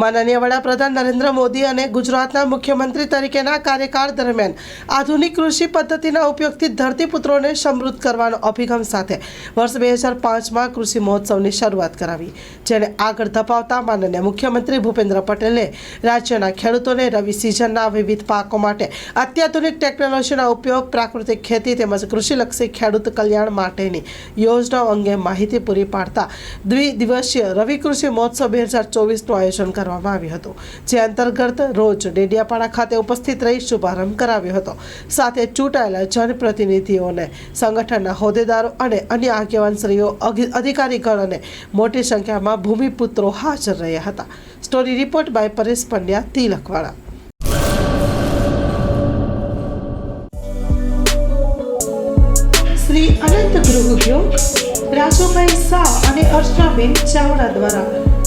માનનીય વડાપ્રધાન નરેન્દ્ર મોદી અને ગુજરાતના મુખ્યમંત્રી તરીકેના કાર્યકાળ દરમિયાન આધુનિક કૃષિ પદ્ધતિના ઉપયોગથી ધરતીપુત્રોને સમૃદ્ધ કરવાનો અભિગમ સાથે વર્ષ બે હજાર પાંચમાં કૃષિ મહોત્સવની શરૂઆત કરાવી, જેને આગળ ધપાવતા માનનીય મુખ્યમંત્રી ભૂપેન્દ્ર પટેલે રાજ્યના ખેડૂતોને રવિ સિઝનના વિવિધ પાકો માટે અત્યાધુનિક ટેકનોલોજીના ઉપયોગ, પ્રાકૃતિક ખેતી તેમજ કૃષિલક્ષી ખેડૂત કલ્યાણ માટેની યોજનાઓ અંગે માહિતી પૂરી પાડતા દ્વિદિવસીય રવિ કૃષિ મહોત્સવ બે હજાર ચોવીસનું આયોજન કરવામાં આવ્યો હતો. જે અંતર્ગત રોજ ડેડિયાપાડા ખાતે ઉપસ્થિત રહી શુભારંભ કરાવ્યો હતો. સાથે ચૂંટાયેલા જનપ્રતિનિધિઓને, સંગઠનના હોદ્દેદારો અને અન્ય આગેવાનશ્રીઓ અધિ- અધિકારીગણ અને મોટી સંખ્યામાં ભૂમિપુત્રો હાજર રહ્યા હતા. Story report by Paresh Pandya, Tilakwada. Shri Anant Gruh Udyog, Rajubhai Shah અને અર્ચનાબેન ચાવડા દ્વારા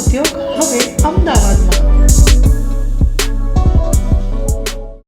ઉદ્યોગ હવે અમદાવાદમાં.